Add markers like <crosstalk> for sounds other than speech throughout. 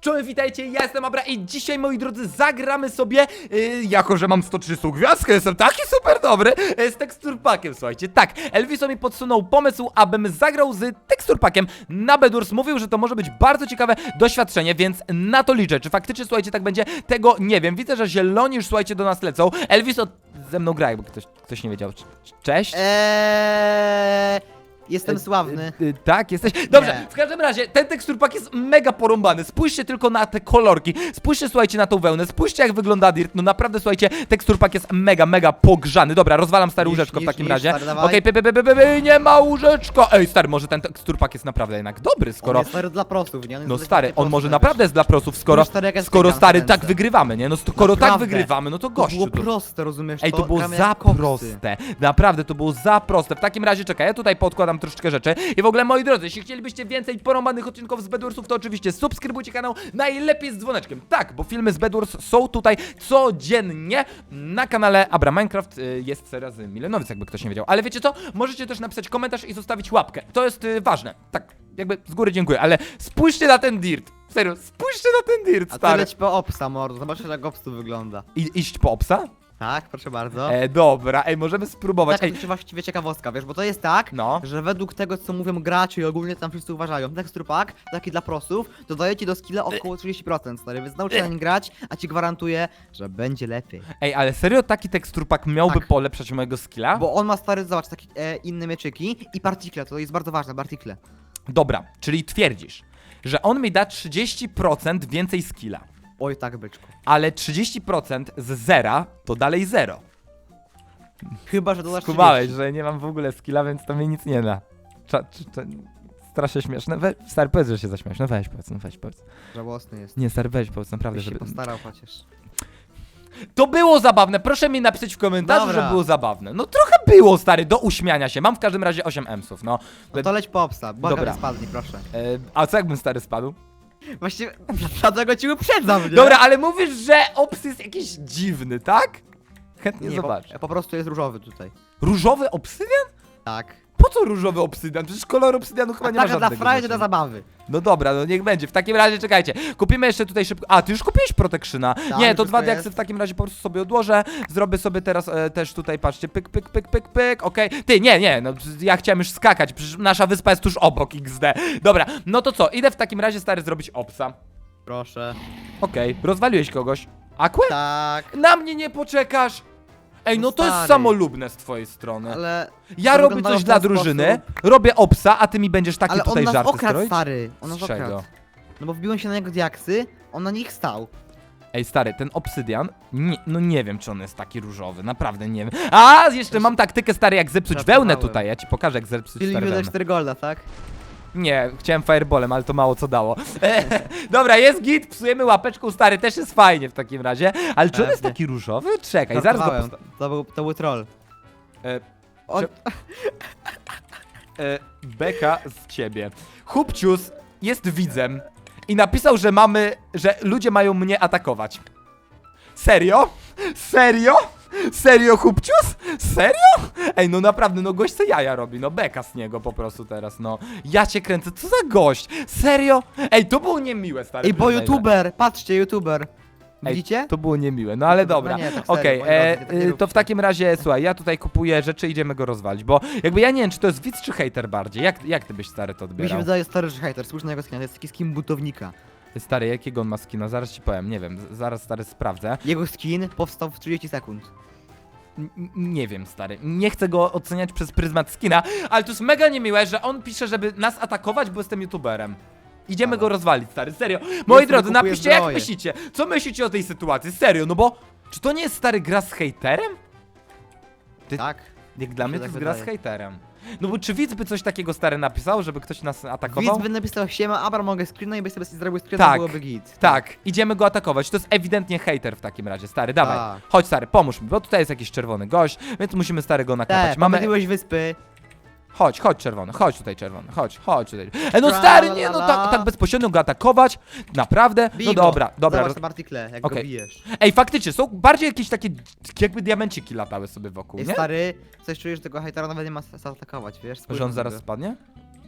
Czołem, witajcie, ja jestem Abra i dzisiaj, moi drodzy, zagramy sobie, yy, jako że mam 130 gwiazdkę, jestem taki super dobry, yy, z teksturpakiem, słuchajcie. Tak, Elviso mi podsunął pomysł, abym zagrał z teksturpakiem na Bedurs. Mówił, że to może być bardzo ciekawe doświadczenie, więc na to liczę. Czy faktycznie, słuchajcie, tak będzie? Tego nie wiem. Widzę, że zieloni już, słuchajcie, do nas lecą. Elviso ze mną gra, jakby ktoś, ktoś nie wiedział. Cze- Cześć. Eee, jestem sławny. Y, y, tak, jesteś. Dobrze, Nie. w każdym razie ten teksturpak jest mega porąbany. Spójrzcie tylko na te kolorki. Spójrzcie, słuchajcie, na tą wełnę. Spójrzcie, jak wygląda Dirt. No naprawdę, słuchajcie, teksturpak jest mega, mega pogrzany. Dobra, rozwalam stare Niż, łóżeczko w niż, takim niż, razie. stary, dawaj. Okej, py, py, py, py, py, py, nie ma łóżeczko. Ej, stary, może ten teksturpak jest naprawdę jednak dobry, On skoro. jest stary dla prostów, nie? On jest No dla stary, on może wiesz. naprawdę jest dla prosów, skoro, stary, jak ja skoro stykam stary tak ręce. wygrywamy, nie? No skoro tak Naprawdę. wygrywamy, no to To gościu. było to- proste, rozumiesz? Ej, to było za jak koksy. proste. Naprawdę, to było za proste. W takim razie, czekaj, ja tutaj podkładam troszeczkę rzeczy. I w ogóle, moi drodzy, jeśli chcielibyście więcej porąbanych odcinków z Bedwarsów, to oczywiście subskrybujcie kanał, najlepiej z dzwoneczkiem. Tak, bo filmy z Bedwars są tutaj codziennie na kanale Abra Minecraft. Y, Jest seria z Milenowic, jakby ktoś nie wiedział. Ale wiecie co? Możecie też napisać komentarz i zostawić łapkę. To jest y, ważne. Tak, jakby z góry dziękuję, ale spójrzcie na ten dirt. Serio, spójrzcie na ten dirt, A ty stary. leć po obsa, mordo. Zobaczysz, jak ops tu wygląda. I, iść po obsa? Tak, proszę bardzo. E, dobra, ej, możemy spróbować. tak, Ej, to właściwie ciekawostka, wiesz, bo to jest tak, No. że według tego, co mówią gracze i ogólnie tam wszyscy uważają, tekstur pack, taki dla prosów, dodaje ci do skilla około 30%, stary, więc naucz się na nim grać, a ci gwarantuję, że będzie lepiej. Ej, ale serio taki teksturpak miałby Tak. polepszać mojego skilla? Bo on ma, stary, zobacz, takie e, inne mieczyki i partikle, to jest bardzo ważne, partikle. Dobra, czyli twierdzisz, że on mi da 30% więcej skilla, Oj, tak, byczku. ale 30% z zera to dalej zero. Chyba, że dodasz Skumałeś, 30. że nie mam w ogóle skilla, więc to mi nic nie da. Cza, cza, cza, strasznie śmieszne. We, stary, powiedz, że się zaśmiałeś. No weź, powiedz, no weź, powiedz. Żałosny jest. Nie, stary, weź, powiedz, naprawdę, Byś się żeby... postarał chociaż. To było zabawne, proszę mi napisać w komentarzu, Dobra. że było zabawne. No trochę było, stary, do uśmiania się. Mam w każdym razie 8 emsów, no. No to leć po obsa, błagam, Dobra. nie spadnij, proszę. E, a co jakbym stary spadł? Właściwie, <laughs> dlatego ci uprzedzam, nie? Dobra, ale mówisz, że ops jest jakiś dziwny, tak? Chętnie nie, zobacz. Po, po prostu jest różowy tutaj. Różowy obsydian? Tak. Po co różowy obsydian? Przecież kolor obsydianu chyba nie ma taka dla żadnego frajdy, dla znaczenia. zabawy. No dobra, no niech będzie. W takim razie czekajcie. Kupimy jeszcze tutaj szybko. A, ty już kupiłeś protekszyna. nie, to dwa jest. diaksy w takim razie po prostu sobie odłożę. Zrobię sobie teraz e, też tutaj, patrzcie, pyk, pyk, pyk, pyk, pyk, okej. Ty, nie, nie, no ja chciałem już skakać, przecież nasza wyspa jest tuż obok XD. Dobra, no to co, idę w takim razie, stary, zrobić obsa. Proszę. Okej, rozwaliłeś kogoś. Akłę? Tak, Na mnie nie poczekasz! Ej, no No to jest stary. samolubne z twojej strony. ale... ja to robię wyglądało coś w dla drużyny, robię obsa, a ty mi będziesz takie Ale tutaj on nas żarty okradł, stroić? stary. On nas Z czego? okradł. No bo wbiłem się na niego diaksy, on na nich stał. Ej, stary, ten obsydian, nie, no nie wiem, czy on jest taki różowy, naprawdę nie wiem. A, jeszcze mam taktykę, stary, jak zepsuć Żartowałem. wełnę tutaj, ja ci pokażę, jak zepsuć Czyli stary wydać wełnę. 4 golda, tak? Nie, chciałem fireballem, ale to mało co dało. <laughs> Dobra, jest git, psujemy łapeczką, stary, też jest fajnie w takim razie. Ale czy on jest Pewnie. taki różowy? Czekaj, zaraz go Żartowałem. posta- To był, to był troll. e, On... <laughs> E, Beka z ciebie. Hupcius jest widzem i napisał, że mamy, że ludzie mają mnie atakować. Serio? Serio? Serio, Hupcius? Serio? Ej, no naprawdę, no gość se jaja robi, no beka z niego po prostu teraz, no. Ja cię kręcę, co za gość? Serio? Ej, to było niemiłe, stary. Ej, bo przyznaj, że- youtuber! Patrzcie, youtuber! Ej, Widzicie? To było niemiłe, no ale dobra. nie, tak serio, Okej, moi drodzy, tak nie e, to róbcie. w takim razie, słuchaj, ja tutaj kupuję rzeczy, idziemy go rozwalić, bo jakby ja nie wiem, czy to jest widz czy hater bardziej. Jak, jak ty byś stary to Mi się odbierał? wydaje stary, że hater, spójrz na jego skin, to jest taki skin buntownika. Stary, jakiego on ma skina? Zaraz ci powiem, nie wiem, z- zaraz stary sprawdzę. Jego skin powstał w 30 sekund. N- n- nie wiem, stary, nie chcę go oceniać przez pryzmat skina, ale to jest mega niemiłe, że on pisze, żeby nas atakować, bo jestem youtuberem. Idziemy Dobra. go rozwalić, stary, serio. Moi drodzy, kupuję napiszcie jak zbroję. myślicie, co myślicie o tej sytuacji, serio, no bo, czy to nie jest stary gra z hejterem? Ty- Tak? Jak dla mnie to jest tak gra z wydaje. hejterem. No bo czy widz by coś takiego stary napisał, żeby ktoś nas atakował? Widz by napisał siema, Abra mogę screena i byś sobie zrobił screena, Tak. byłoby git. Tak, idziemy go atakować. To jest ewidentnie hejter w takim razie, stary, dawaj. Tak. Chodź stary, pomóż mi, bo tutaj jest jakiś czerwony gość, więc musimy starego naklepać. Te, Mamy... pomyliłeś wyspy. Chodź, chodź czerwony, chodź tutaj czerwony, chodź, chodź tutaj. E no stary, nie no tak, tak bezpośrednio go atakować, naprawdę? No dobra, dobra. Zobacz jak Okej. go bijesz. Ej, faktycznie, są bardziej jakieś takie, jakby diamenciki latały sobie wokół, Ej, nie? stary, coś czujesz, że tego hejtera nawet nie ma sensu atakować, wiesz? Spójrz Że on na zaraz niego. spadnie?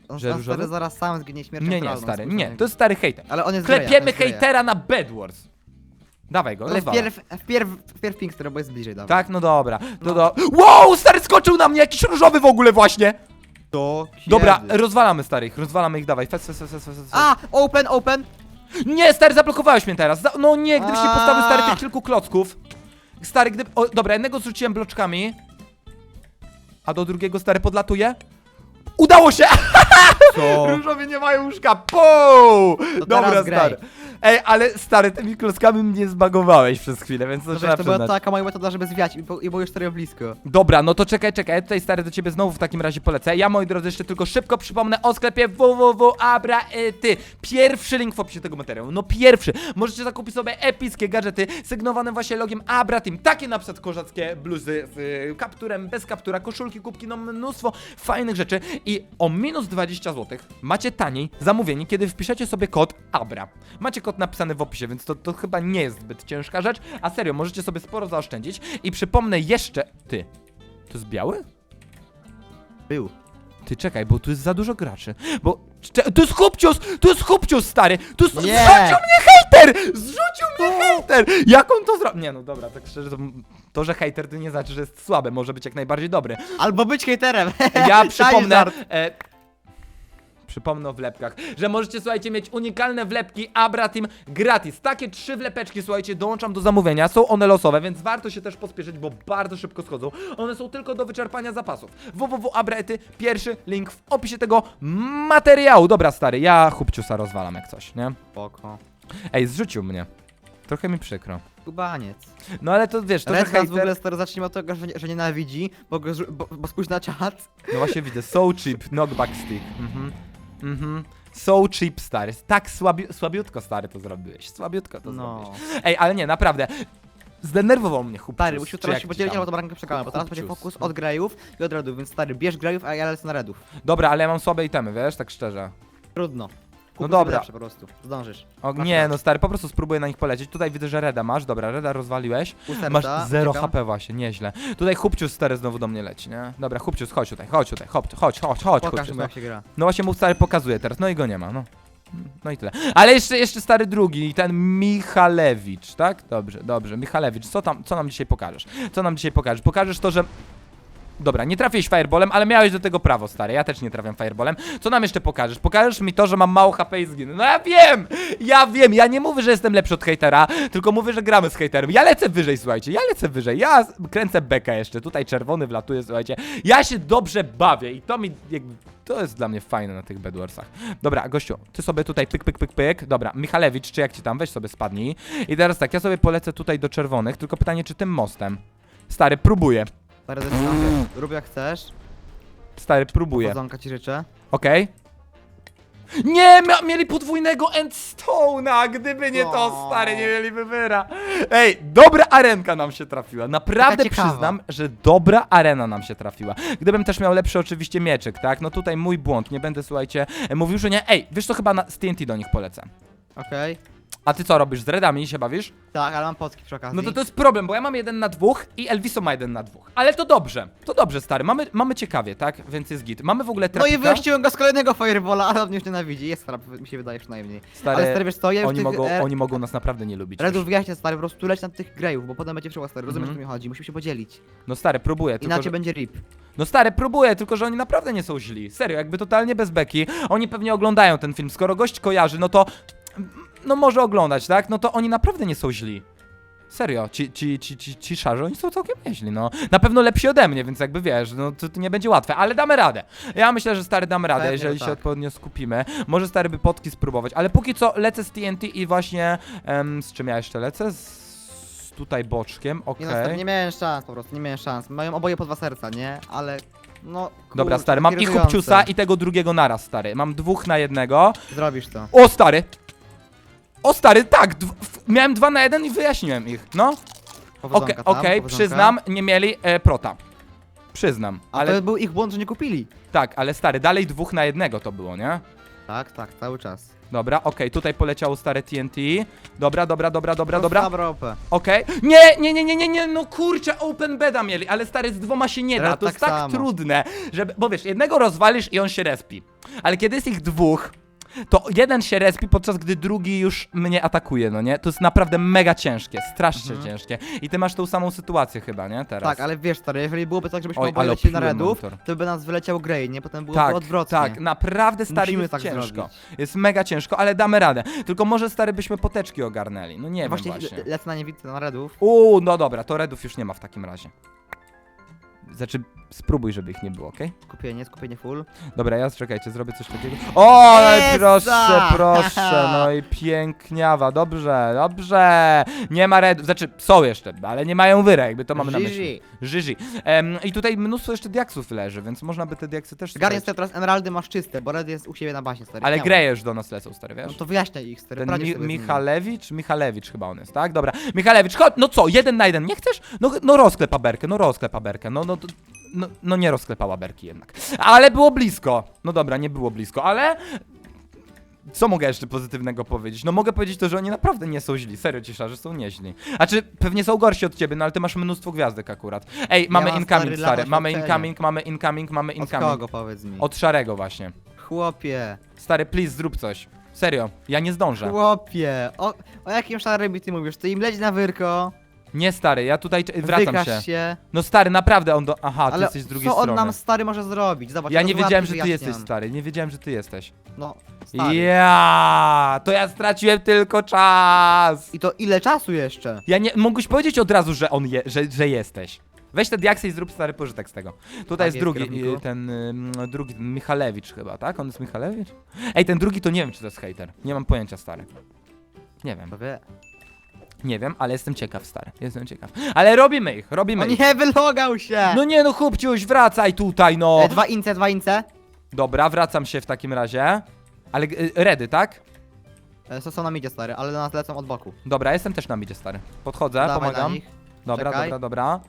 On Że różowy? stary zaraz sam zginie śmiercią Nie, nie, naturalną, stary, spójrz na nie, niego. to jest stary hejter. Ale on jest greja, Klepiemy on jest greja. hejtera na Bedwars. Dawaj go, Ale rozwala. wpierw, wpierw, wpierw Pinkster, bo jest bliżej, dawaj. Tak, no dobra. To No. do... Wow, stary skoczył na mnie, jakiś różowy w ogóle właśnie. To Dobra, kiedy? rozwalamy starych, rozwalamy ich, dawaj. Fes, fes, fes, fes, fes, fes. A, open, open! Nie, stary, zablokowałeś mnie teraz. Za... No nie, gdybyś nie postawił stary tych kilku klocków. Stary, gdyby... O, dobra, jednego zrzuciłem bloczkami. A do drugiego stary podlatuje. Udało się! Co? <laughs> Różowie nie mają łóżka. Pou! To Dobra, teraz graj. stary. Ej, ale stary, tymi klockami mnie zbagowałeś przez chwilę, więc to trzeba wiesz, to była przyznać. taka moja metoda, żeby zwiać i, bo- i było już stary blisko. Dobra, no to czekaj, czekaj, ja tutaj stary do ciebie znowu w takim razie polecę. Ja, moi drodzy, jeszcze tylko szybko przypomnę o sklepie www.abraety. Pierwszy link w opisie tego materiału, no pierwszy. Możecie zakupić sobie epickie gadżety sygnowane właśnie logiem Abra Team. Takie na przykład kozackie bluzy z y, kapturem, bez kaptura, koszulki, kubki, no mnóstwo fajnych rzeczy. I o minus 20 zł macie taniej zamówienie, kiedy wpiszecie sobie kod ABRA. Macie kod napisany w opisie, więc to, to chyba nie jest zbyt ciężka rzecz. A serio, możecie sobie sporo zaoszczędzić. I przypomnę jeszcze... Ty, to jest biały? Był. Ty czekaj, bo tu jest za dużo graczy. Bo. Cze- to jest chłopcios! To jest chłopcios, stary! To jest. Nie! Zrzucił mnie hejter! Zrzucił mnie hejter! Jak on to zrobił? Nie no dobra, tak szczerze, to, to, że hejter to nie znaczy, że jest słaby, może być jak najbardziej dobry. Albo być hejterem. Ja <laughs> przypomnę. E, Przypomnę o wlepkach, że możecie, słuchajcie, mieć unikalne wlepki Abra Team gratis. Takie trzy wlepeczki, słuchajcie, dołączam do zamówienia. Są one losowe, więc warto się też pospieszyć, bo bardzo szybko schodzą. One są tylko do wyczerpania zapasów. www.abraety, pierwszy link w opisie tego materiału. Dobra, stary, ja chupciusa rozwalam jak coś, nie? Spoko. Ej, zrzucił mnie. Trochę mi przykro. Kubaniec. No ale to wiesz, to Red Nas w hejter... ogóle stary zacznijmy od tego, że, nie- że nienawidzi, bo, go, bo, bo spójrz na czat. No właśnie widzę, so cheap, knockback stick. Mhm. Mhm. So cheap, stary. Tak słabi słabiutko, stary, to zrobiłeś. Słabiutko to No. zrobiłeś. Ej, ale nie, naprawdę. Zdenerwował mnie chłopcy. Stary, musimy teraz się podzielić, albo tą rankę przegramy, bo teraz będzie fokus od grejów i od redów, więc stary, bierz grejów, a ja lecę na redów. Dobra, ale ja mam słabe itemy, wiesz, tak szczerze. Trudno. No dobra. lepsze po prostu. Zdążysz. O, nie, no stary, po prostu spróbuję na nich polecieć. Tutaj widzę, że Reda masz. Dobra, Reda rozwaliłeś. Pół serca, Masz 0 uciekam. HP właśnie, nieźle. Tutaj Chupcius stary znowu do mnie leci, nie? Dobra, Chupcius, chodź tutaj, chodź tutaj, chodź, chodź, chodź, chodź, Pokaż mu no. jak się gra. No właśnie mu stary pokazuje teraz, no i go nie ma, no. No i tyle. Ale jeszcze, jeszcze stary drugi, ten Michalewicz, tak? Dobrze, dobrze. Michalewicz, co tam, co nam dzisiaj pokażesz? Co nam dzisiaj pokażesz? Pokażesz to, że... Dobra, nie trafiłeś fireballem, ale miałeś do tego prawo, stary. Ja też nie trafiam fireballem. Co nam jeszcze pokażesz? Pokażesz mi to, że mam mało HP i zginę. No ja wiem! Ja wiem! Ja nie mówię, że jestem lepszy od hejtera, tylko mówię, że gramy z hejterem. Ja lecę wyżej, słuchajcie. Ja lecę wyżej. Ja kręcę bekę jeszcze. Tutaj czerwony wlatuje, słuchajcie. Ja się dobrze bawię i to mi jakby... To jest dla mnie fajne na tych Bedwarsach. Dobra, gościu, ty sobie tutaj pyk, pyk, pyk, pyk. Dobra, Michalewicz, czy jak ci tam, weź sobie spadnij. I teraz tak, ja sobie polecę tutaj do czerwonych, tylko pytanie, czy tym mostem? Stary, próbuję. Stary, zaczynam się. Rób jak chcesz. Stary, próbuję. Powodzonka ci życzę. Okej. Nie, mia mieli podwójnego endstone'a, gdyby nie to, O. stary, nie mieliby wyra. Ej, dobra arenka nam się trafiła, naprawdę Taka ciekawa. przyznam, że dobra arena nam się trafiła. Gdybym też miał lepszy oczywiście mieczyk, tak, no tutaj mój błąd, nie będę, słuchajcie, mówił, że nie. Ej, wiesz co, chyba na, z TNT do nich polecę. Okej. A ty co robisz, z redami się bawisz? Tak, ale mam potki przy okazji. No to to jest problem, bo ja mam jeden na dwóch i Elviso ma jeden na dwóch. Ale to dobrze, to dobrze, stary, mamy, mamy ciekawie, tak, więc jest git. Mamy w ogóle No i wyściłem go z kolejnego firebola, ale on mnie już nienawidzi. Jest stara, mi się wydaje przynajmniej. Stary, ale stary, wiesz co, ja już oni, tych mogą, e, oni mogą nas naprawdę nie lubić. redów wyjaśnię stary, po prostu leć na tych grejów, bo potem będzie przełaz stary. Rozumiesz, Mhm. o co mi chodzi, musimy się podzielić. No stary, próbuję, tylko Inaczej że... będzie rip. No stary, próbuję, tylko że oni naprawdę nie są źli. Serio, jakby totalnie bez beki. Oni pewnie oglądają ten film. Skoro gość kojarzy, no to... No może oglądać, tak? No to oni naprawdę nie są źli. Serio, ci, ci, ci, ci, ci szarze, oni są całkiem nieźli, no. Na pewno lepsi ode mnie, więc jakby wiesz, no to, to nie będzie łatwe, ale damy radę. Ja myślę, że stary damy radę, Pewnie, jeżeli że się tak. odpowiednio skupimy. Może stary by potki spróbować, ale póki co lecę z TNT i właśnie... em, z czym ja jeszcze lecę? Z tutaj boczkiem, okej. Nie, no, stary, nie miałem szans po prostu, nie miałem szans. Mają oboje po dwa serca, nie? Ale, no... Dobra, kurczę, stary, mam i irytujące. Hupciusa i tego drugiego naraz, stary. Mam dwóch na jednego. Zrobisz to. O, stary! O, stary, tak! dw- w- miałem dwa na jeden i wyjaśniłem ich, no. Okej, Powodzonka okej, tam, powodzonka. przyznam, nie mieli e, prota. Przyznam, ale to był ich błąd, że nie kupili. tak, ale stary, dalej dwóch na jednego to było, nie? Tak, tak, cały czas. Dobra, okej, tutaj poleciało stare TNT. Dobra, dobra, dobra, dobra, dobra. Dobra, OP. Okej. Nie, nie, nie, nie, nie, nie, no kurczę, open beda mieli, ale stary z dwoma się nie da. Ale To jest tak tak samo. trudne, żeby, bo wiesz, jednego rozwalisz i on się respi. Ale kiedy jest ich dwóch, to jeden się respi, podczas gdy drugi już mnie atakuje, no nie? To jest naprawdę mega ciężkie, strasznie ciężkie. I ty masz tą samą sytuację chyba, nie? Teraz. Tak, ale wiesz, stary, jeżeli byłoby tak, żebyśmy Oj, ale lecieli na redów, monitor. to by nas wyleciał Grey, nie? Potem byłoby tak, odwrotnie. tak, naprawdę stary Musimy jest tak ciężko. zrobić. Jest mega ciężko, ale damy radę. Tylko może stary byśmy poteczki ogarnęli. No nie No wiem właśnie, właśnie. le- lecę na niewidce na redów. Uuu, no dobra, to redów już nie ma w takim razie. Znaczy, spróbuj, żeby ich nie było, okej? Skupienie, skupienie full. Dobra, ja czekajcie, zrobię coś takiego. O, Essa! proszę, proszę, no i piękniawa, dobrze, dobrze. Nie ma redów, znaczy są jeszcze, ale nie mają wyra, jakby to mamy na myśli. Żyży. Em, I tutaj mnóstwo jeszcze diaksów leży, więc można by te diaksy też sprzedać. sobie teraz emeraldy masz czyste, bo red jest u siebie na bazie, stary. Ale śmiało. greje już do nas lecą, stary, wiesz? No to wyjaśniaj ich, stary. Ten Mi. Michalewicz? Michalewicz chyba on jest, tak? Dobra. Michalewicz, chodź, no co, jeden na jeden, nie chcesz? No, no rozklep aberkę, no rozklep aberkę, no, no, to- no, no nie rozklepała berki jednak. Ale było blisko. No dobra, nie było blisko, ale... Co mogę jeszcze pozytywnego powiedzieć? No mogę powiedzieć to, że oni naprawdę nie są źli. Serio ci że są nieźli. A czy pewnie są gorsi od ciebie, no ale ty masz mnóstwo gwiazdek akurat. Ej, mamy mam, incoming, stary, stary. lata Mamy incoming, mamy incoming, mamy Od incoming. kogo, powiedz mi? Od szarego właśnie. Chłopie, Stary, please, zrób coś. Serio, ja nie zdążę. chłopie. O, o jakim szarym ty mówisz? Ty im leć na wyrko, Nie stary, ja tutaj c- wracam wykaż się. się. No stary, naprawdę on do... Aha, ty ale jesteś z drugiej co on strony. nam stary może zrobić? Zobacz, Ja nie wiedziałem, że ty wyjaśniam. jesteś stary, nie wiedziałem, że ty jesteś. No, stary. Ja, to ja straciłem tylko czas. I to ile czasu jeszcze? Ja nie, mógłbyś powiedzieć od razu, że on je, że, że jesteś. Weź te diaksy i zrób stary pożytek z tego. Tutaj Tak jest jest, drugi, kierowniku. y, ten drugi, Michalewicz chyba, tak? On jest Michalewicz? Ej, ten drugi to nie wiem, czy to jest hater. Nie mam pojęcia, stary. Nie wiem, To wie. Nie wiem, ale jestem ciekaw, stary. Jestem ciekaw. Ale robimy ich, robimy On ich. nie wylogał się! No nie no, chłopciuś, wracaj tutaj, no. E, dwa ince, dwa ince. Dobra, wracam się w takim razie. Ale y, redy, tak? E, są, są na midzie, stary, ale do nas lecą od boku. Dobra, jestem też na midzie, stary. Podchodzę, Dawaj na pomagam. nich. Dobra, Czekaj. dobra, dobra.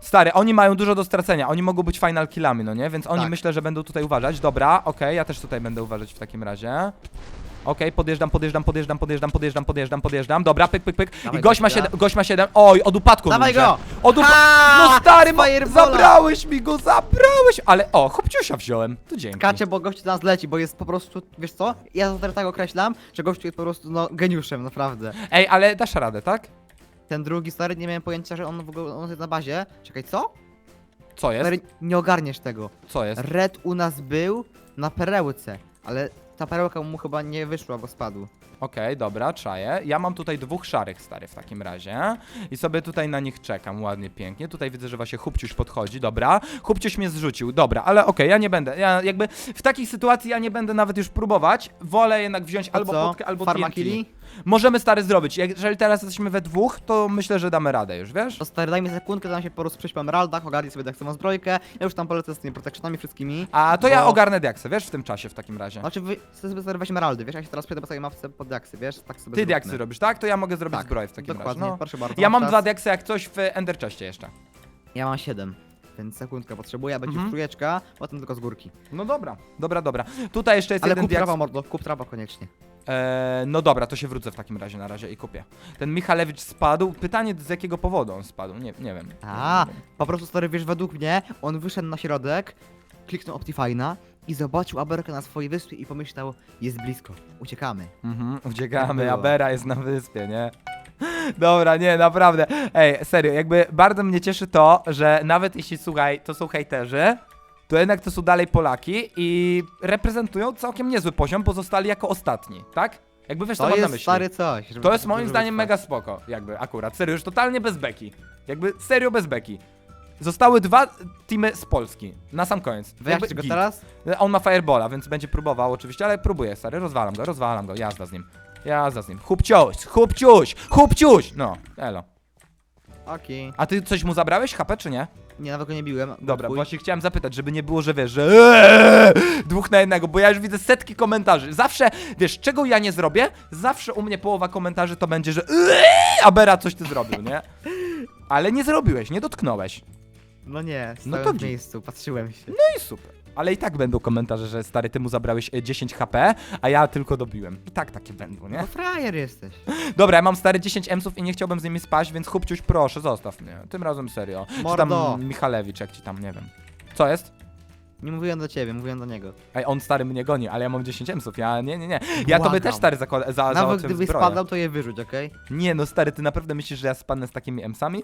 Stary, oni mają dużo do stracenia. Oni mogą być final killami, no nie? Więc oni Tak. myślę, że będą tutaj uważać. Dobra, okej, ja też tutaj będę uważać w takim razie. Okej, podjeżdżam, podjeżdżam, podjeżdżam, podjeżdżam, podjeżdżam, podjeżdżam, podjeżdżam. Dobra, pyk, pyk, pyk. I Dawaj gość ma gościa. 7, gość ma 7. Oj, od upadku Dawaj ludzie. go! Od upa- Ha! No stary, ma- zabrałeś mi go, zabrałeś! Ale o, chłopciusia wziąłem. To dzięki. Skacze, bo gościu do nas leci, bo jest po prostu, wiesz co? Ja to teraz tak określam, że gościu jest po prostu, no, geniuszem, naprawdę. Ej, ale dasz radę, tak? Ten drugi, stary, nie miałem pojęcia, że on w ogóle, on jest na bazie. Czekaj, co? Co jest? Stary, nie ogarniesz tego. Co jest? Red u nas był na perełce, ale ta perełka mu chyba nie wyszła, bo spadł. Okej, dobra, czaję. Ja mam tutaj dwóch szarych stary w takim razie. I sobie tutaj na nich czekam, ładnie, pięknie. Tutaj widzę, że właśnie Hubciuś podchodzi, dobra. Hubciuś mnie zrzucił, dobra, ale okej, ja nie będę. Ja jakby w takiej sytuacji ja nie będę nawet już próbować. Wolę jednak wziąć albo co? potkę, albo TNT. killi? Możemy stary zrobić. Jak- Jeżeli teraz jesteśmy we dwóch, to myślę, że damy radę już, wiesz? To stary, daj mi sekundkę, dam się po prostu przejść po emeraldach, ogarnij sobie tak samo zbrojkę. Ja już tam polecę z tymi protectionami wszystkimi. A to ja bo- ogarnę diaksy, wiesz, w tym czasie w takim razie. Znaczy, wy sobie stary weź emeraldy, wiesz? Ja się teraz przejdę po całej mapce pod diaksy, wiesz? Tak sobie Ty zróbmy. diaksy robisz, tak? To ja mogę zrobić Tak, zbroję w takim Dokładnie, razie. No. proszę bardzo. Ja mam czas. dwa diaksy jak coś w Ender Chestie jeszcze. Ja mam 7. Więc sekundkę potrzebuję, będzie Mhm. już trójeczka, potem tylko z górki. No dobra, dobra, dobra. Tutaj jeszcze jest Ale jeden kup diaks. trawa, mordo, kup trawa koniecznie. Eee, no dobra, to się wrócę w takim razie na razie i kupię. Ten Michalewicz spadł. Pytanie z jakiego powodu on spadł? Nie, nie wiem. A, po prostu stary, wiesz, według mnie, on wyszedł na środek, kliknął Optifine'a i zobaczył Aberkę na swojej wyspie i pomyślał, jest blisko, uciekamy. Mhm, Tak uciekamy, było. Abera jest na wyspie, nie? Dobra, nie, naprawdę. Ej, serio, jakby bardzo mnie cieszy to, że nawet jeśli, słuchaj, to są hejterzy, to jednak to są dalej Polaki i reprezentują całkiem niezły poziom, pozostali jako ostatni, tak? Jakby wiesz, co To mam na jest myśli. stary coś. żeby- To jest moim żeby zdaniem mega spoko, jakby akurat. Serio, już totalnie bez beki. Jakby serio bez beki. Zostały dwa teamy z Polski. Na sam koniec. Jakby go git. teraz? On ma Firebola, więc będzie próbował oczywiście, ale próbuję, stary. Rozwalam go, rozwalam go. Jazda z nim. Jazda z nim. Chupciuś, chupciuś, chupciuś! No, elo. Okej. A ty coś mu zabrałeś, HP, czy nie? Nie, nawet go nie biłem. Dobra, twój. właśnie chciałem zapytać, żeby nie było, że wiesz, że eee, dwóch na jednego, bo ja już widzę setki komentarzy. Zawsze, wiesz, czego ja nie zrobię? Zawsze u mnie połowa komentarzy to będzie, że eee, Abera coś ty zrobił, nie? Ale nie zrobiłeś, nie dotknąłeś. No nie, No stałem to w git. miejscu, patrzyłem się. No i super. Ale i tak będą komentarze, że stary, ty mu zabrałeś e, 10 HP, a ja tylko dobiłem. I tak takie będą, nie? No frajer jesteś. Dobra, ja mam stary 10 emsów i nie chciałbym z nimi spać, więc chłopciuś, proszę, zostaw mnie. Tym razem serio. Czy Mordo. tam Michalewicz, jak ci tam, nie wiem. Co jest? Nie mówiłem do ciebie, mówiłem do niego. Ej, on stary mnie goni, ale ja mam 10 emsów, ja nie, nie, nie. Ja tobie Błagam. też stary zakłada, za, Nawet załatwiam gdybyś zbroję. spadał, to je wyrzuć, okej? Nie no stary, ty naprawdę myślisz, że ja spadnę z takimi emsami?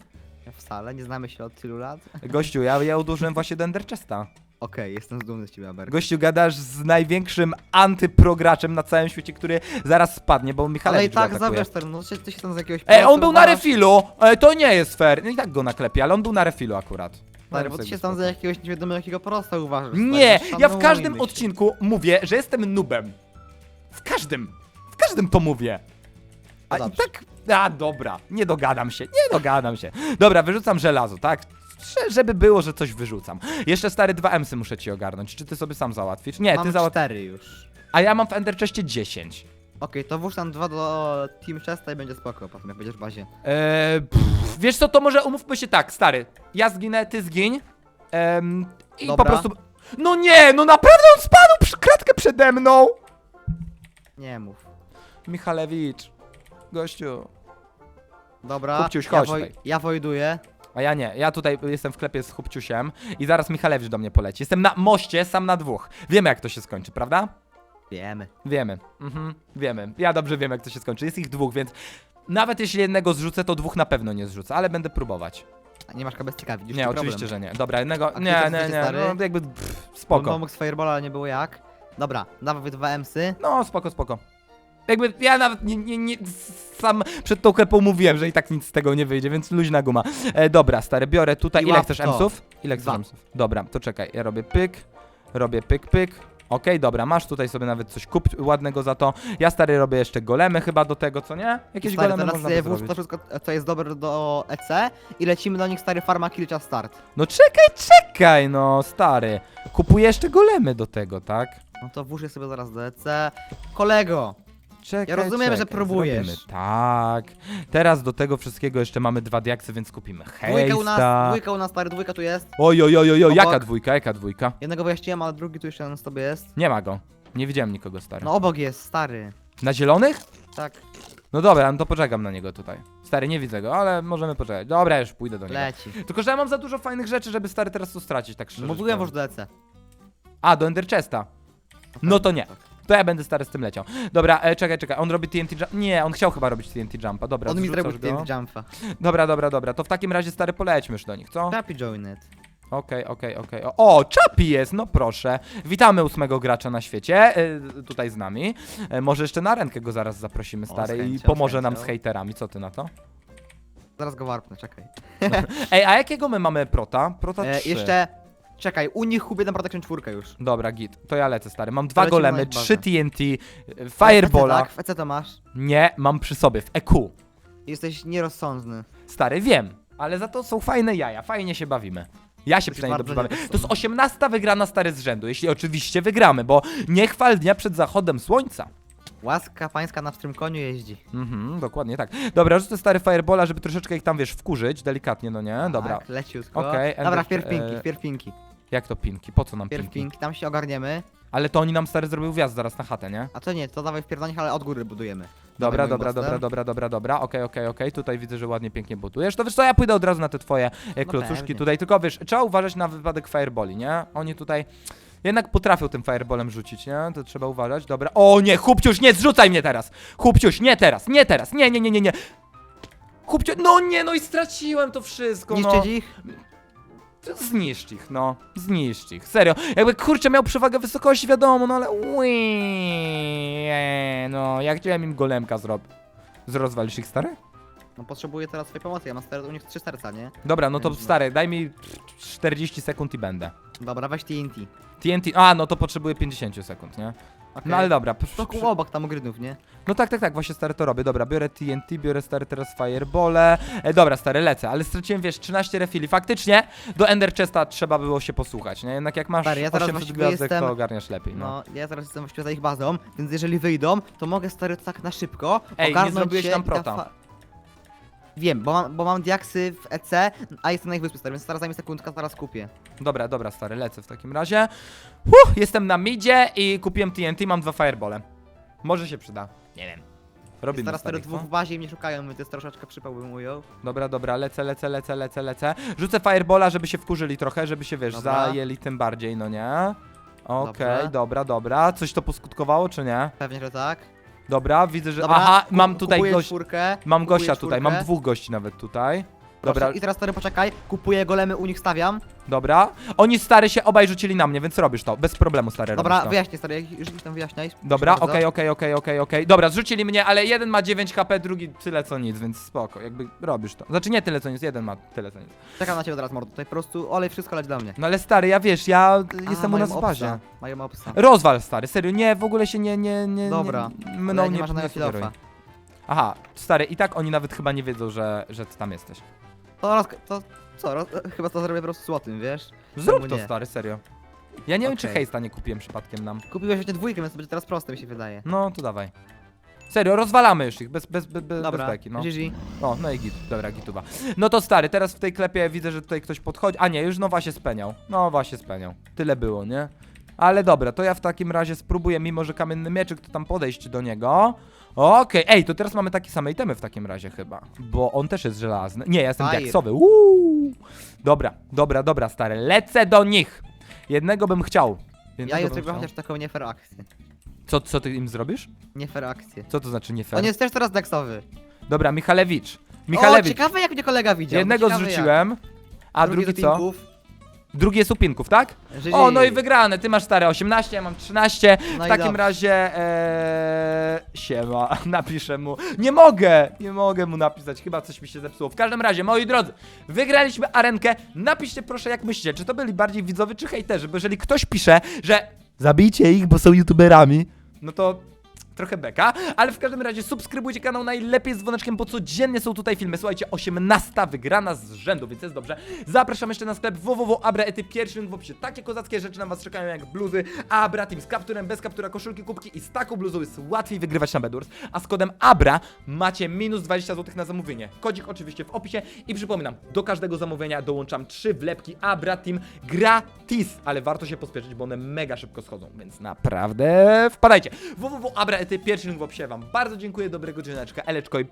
Wcale, nie znamy się od tylu lat. <laughs> Gościu, ja, ja uderzyłem właśnie do Enderchesta. Okej, jestem dumny z ciebie, Aber. Gościu, gadasz z największym antyprograczem na całym świecie, który zaraz spadnie, bo Michalewicz Ale i tak zabierz ten, no ty, ty się tam z jakiegoś... Ej, on był na wywalasz. refilu! Ej, to nie jest fair. No i tak go naklepie, ale on był na refilu akurat. Stary, bo ty się tam za jakiegoś nie wiadomo jakiego prosta uważasz. stary, Nie, ja w każdym odcinku mówię, że jestem nubem. W każdym. W każdym to mówię. A No i dobrze. tak. A dobra, nie dogadam się, nie dogadam się. Dobra, wyrzucam żelazo, tak? Że- Żeby było, że coś wyrzucam. Jeszcze stary dwa emsy muszę ci ogarnąć. Czy ty sobie sam załatwisz? Nie, Mam ty załatwisz. cztery już. A ja mam w Enderchestie 10. Okej, to włóż tam dwa do Team Chesta i będzie spoko, potem jak będziesz w bazie. Eee, pff, wiesz co, to może umówmy się tak, stary. Ja zginę, ty zgiń. Em, I po Dobra. prostu. No nie, no naprawdę on spadł przy kratkę przede mną! Nie mów. Michalewicz. Gościu. Dobra, Kupciuś, ja, chodź woj- tutaj. ja wojduję. A ja nie, ja tutaj jestem w klepie z chłopciusiem i zaraz Michalewicz do mnie poleci. Jestem na moście, sam na dwóch. Wiemy jak to się skończy, prawda? Wiemy. Wiemy. Mhm, wiemy. Ja dobrze wiem jak to się skończy. Jest ich dwóch, więc nawet jeśli jednego zrzucę, to dwóch na pewno nie zrzucę, ale będę próbować. A nie masz kabestika, widzisz nie, tu oczywiście, problem. że nie. Dobra, jednego. A Nie, nie, nie. stary? No jakby pff, On spoko. pomógł z Fireballa, ale nie było jak. Dobra, dawaj dwa emsy. No, spoko, spoko. Jakby ja nawet nie, nie, nie, sam przed tą klepą mówiłem, że i tak nic z tego nie wyjdzie, więc luźna guma. E, dobra, stary, biorę tutaj. I Ile łap chcesz to. emsów? Ile chcesz Dwa. emsów? Dobra, to czekaj, ja robię pyk, robię pyk, pyk. Okej, dobra, masz tutaj sobie nawet coś kup ładnego za to. Ja stary robię jeszcze golemy chyba do tego, co nie? Jakieś Stary, golemy teraz można sobie by włóż zrobić. to wszystko, co jest dobre do EC i lecimy do nich stary farma kill czas start. No czekaj, czekaj, no stary. Kupuję jeszcze golemy do tego, tak? No to włóż je sobie zaraz do EC. Kolego, Czekaj, Ja rozumiem, że czekaj, próbujesz. Zrobimy. Tak. Teraz do tego wszystkiego jeszcze mamy dwa diaksy, więc kupimy dwójka u nas, hejsta. dwójka u nas stary, dwójka tu jest. Oj, oj, oj, oj, oj, jaka Obok. dwójka, jaka dwójka? Jednego wyjaśniłem, ale drugi tu jeszcze z tobie jest. Nie ma go. Nie widziałem nikogo, stary. No obok jest, stary. Na zielonych? Tak, No dobra, no to poczekam na niego tutaj. Stary, nie widzę go, ale możemy poczekać. Dobra, już pójdę do niego. leci. Tylko, że ja mam za dużo fajnych rzeczy, żeby stary teraz to stracić, tak szczerze. Mówiłem do EC. A, do Ender Chesta. No to nie. To ja będę stary z tym leciał. Dobra, e, czekaj, czekaj. On robi TNT jump. Nie, on chciał chyba robić TNT jumpa. Dobra, On mi zrzucasz zrobił go. TNT jumpa. Dobra, dobra, dobra. To w takim razie stary polećmy już do nich, co? Happy join it. Okej, okej, okej. O, O, Chapi jest, no proszę. Witamy ósmego gracza na świecie, e, tutaj z nami. E, może jeszcze na rękę go zaraz zaprosimy, stary, z i chęcią, pomoże nam z chęcią. hejterami. Co ty na to? Zaraz go warpnę, czekaj. <laughs> Ej, a jakiego my mamy prota? Prota E, 3. jeszcze, czekaj, u nich hubie na Protection 4 już. Dobra, git. To ja lecę, stary. Mam dwa lecimy golemy, na trzy TNT, e, Firebola. Tak, w EC to masz. Nie, mam przy sobie, w EQ. Jesteś nierozsądny. Stary, wiem, ale za to są fajne jaja, fajnie się bawimy. Ja się przynajmniej dobrze bawię. To jest 18 wygrana stary z rzędu, jeśli oczywiście wygramy, bo nie chwal dnia przed zachodem słońca. Łaska pańska na pstrym koniu jeździ. Mhm, dokładnie tak. Dobra, rzucę stary firebola, żeby troszeczkę ich tam, wiesz, wkurzyć, delikatnie, no nie? Dobra. Tak, leciutko. Okej, Dobra, wpierw pinki, e, wpierw pinki. Jak to pinki? Po co nam pinki? pinki, tam się ogarniemy. Ale to oni nam stary zrobił wjazd zaraz na chatę, nie? A to nie, to dawaj wpierw do nich, ale od góry budujemy. Dobra, Dawaj dobra, moim dobra, mostem. dobra, dobra, dobra. Okej, okej, okej. Tutaj widzę, że ładnie, pięknie budujesz. To wiesz co, ja pójdę od razu na te twoje e, klocuszki pewnie. tutaj. Tylko wiesz, trzeba uważać na wypadek fireboli, nie? Oni tutaj jednak potrafią tym fireballem rzucić, nie? To trzeba uważać. Dobra. O nie, chłopciuś, nie zrzucaj mnie teraz! Chłopciuś, nie teraz, nie teraz, nie, nie, nie, nie, nie. Chłopciu, no nie, no i straciłem to wszystko, no. Niszczyć ich? Zniszcz ich, no. Zniszcz ich. Serio. Jakby kurczę miał przewagę wysokości, wiadomo, no ale. Ui, no, ja chciałem im golemka zrobić. Zrozwalisz ich stary? No potrzebuję teraz twojej pomocy, ja mam stary, u nich trzy serca, nie? Dobra, no to Więc stary, daj mi 40 sekund i będę. Dobra, weź TNT. TNT. A, no to potrzebuję 50 sekund, nie? No ale dobra. pr- To ku obok tam grydów, nie? No tak, tak, tak, właśnie stary to robię. Dobra, biorę TNT, biorę stary teraz firebole. E, dobra, stary, lecę, ale straciłem, wiesz, 13 refili. Faktycznie do Ender Chesta trzeba było się posłuchać, nie? Jednak jak masz Stary, ja teraz 800 właściwie gwiazdek, jestem- to ogarniasz lepiej, no. No, ja teraz jestem właściwie za ich bazą, więc jeżeli wyjdą, to mogę stary tak na szybko Ej, nie ogarnąć zrobiłeś się nam i ta prota. fa- Wiem, bo mam, bo mam diaksy w EC, a jestem na ich wyspie, stary, więc teraz zajmie sekundkę, zaraz kupię. Dobra, dobra, stary, lecę w takim razie. Huh, jestem na midzie i kupiłem TNT, mam dwa firebole. Może się przyda. Nie wiem. Robimy Jest teraz stary, stary dwóch w bazie i mnie szukają, więc jest troszeczkę przypał bym ujął. Dobra, dobra, lecę, lecę, lecę, lecę, lecę. Rzucę firebola, żeby się wkurzyli trochę, żeby się, wiesz, Dobra. zajęli tym bardziej, no nie? Okej, Dobrze. dobra, dobra. Coś to poskutkowało, czy nie? Pewnie, że tak. Dobra, widzę, że... Dobra, Aha, ku- mam tutaj kupuję gość... czwórkę. Mam kupuję gościa tutaj, czwórkę. mam dwóch gości nawet tutaj. Dobra, I teraz stary poczekaj, kupuję golemy, u nich stawiam. dobra. Oni stary się obaj rzucili na mnie, więc robisz to. Bez problemu, stary, Dobra, robisz to. wyjaśnię stary, już już tam wyjaśniaj. Dobra, Proszę okej, bardzo. okej, okej, okej, okej. Dobra, zrzucili mnie, ale jeden ma 9 HP, drugi tyle co nic, więc spoko, jakby robisz to. Znaczy nie tyle co nic, jeden ma tyle co nic. Czekam na ciebie teraz, mordo, tutaj po prostu olej wszystko leć do mnie. No ale stary, ja wiesz, ja A, jestem u mają nas w bazie. obsa, Mają obsa. Rozwal stary, serio, nie, w ogóle się nie, nie, nie, Dobra, nie, mną nie, nie ma żadnego sugeruj. filofa. Aha, stary, i tak oni nawet chyba nie wiedzą, że, że ty tam jesteś. To, roz, to co, roz, <laughs> chyba to zrobię po prostu złotym, wiesz? Zrób Czemu to nie? stary, serio. Ja nie wiem, czy Okej. hejsta nie kupiłem przypadkiem nam. Kupiłeś właśnie dwójkę, więc to będzie teraz proste, mi się wydaje. No, to dawaj. Serio, rozwalamy już ich, bez, bez, bez, bez, Dobra, bez beki, no. GG. O, no i git, dobra, gituba. No to stary, teraz w tej klepie widzę, że tutaj ktoś podchodzi. A nie, już Nowa się speniał. Nowa się speniał. Tyle było, nie? Ale dobra, to ja w takim razie spróbuję, mimo że kamienny mieczyk, to tam podejść do niego. Okej, ej, to teraz mamy takie same itemy w takim razie chyba. Bo on też jest żelazny. Nie, ja jestem Fire. diaksowy. Uuu. Dobra, dobra, dobra, stary, lecę do nich. Jednego bym chciał. Ja Jednego już bym zrobię chciał. chociaż taką nie fair akcję. Co, co ty im zrobisz? Nie fair akcję. Co to znaczy nie fair? On jest też teraz deksowy. Dobra, Michalewicz. O, Michalewicz. ciekawe jak mnie kolega widział. Jednego ciekawe zrzuciłem, a jak. drugi do co? Drugi jest upinków, tak? GG. O, no i wygrane. Ty masz stare 18, ja mam 13. No w i takim dobrze. razie ee, siema, <laughs> napiszę mu. Nie mogę, nie mogę mu napisać, chyba coś mi się zepsuło. W każdym razie, moi drodzy, wygraliśmy arenkę. Napiszcie proszę, jak myślicie, czy to byli bardziej widzowie, czy hejterzy, bo jeżeli ktoś pisze, że zabijcie ich, bo są youtuberami, no to trochę beka, ale w każdym razie subskrybujcie kanał najlepiej z dzwoneczkiem, bo codziennie są tutaj filmy. Słuchajcie, 18 wygrana z rzędu, więc jest dobrze. Zapraszam jeszcze na sklep www.abraety, pierwszy link w opisie. Takie kozackie rzeczy na was czekają jak bluzy, Abra Team z kapturem, bez kaptura, koszulki, kubki i z taką bluzą jest łatwiej wygrywać na Bedurs, a z kodem ABRA macie minus 20 zł na zamówienie. Kodzik oczywiście w opisie i przypominam, do każdego zamówienia dołączam 3 wlepki Abra Team gratis, ale warto się pospieszyć, bo one mega szybko schodzą, więc naprawdę wpadajcie. www.abraety, pierwszy link w opisie wam. Bardzo dziękuję, dobrego dźwięczka, eleczko i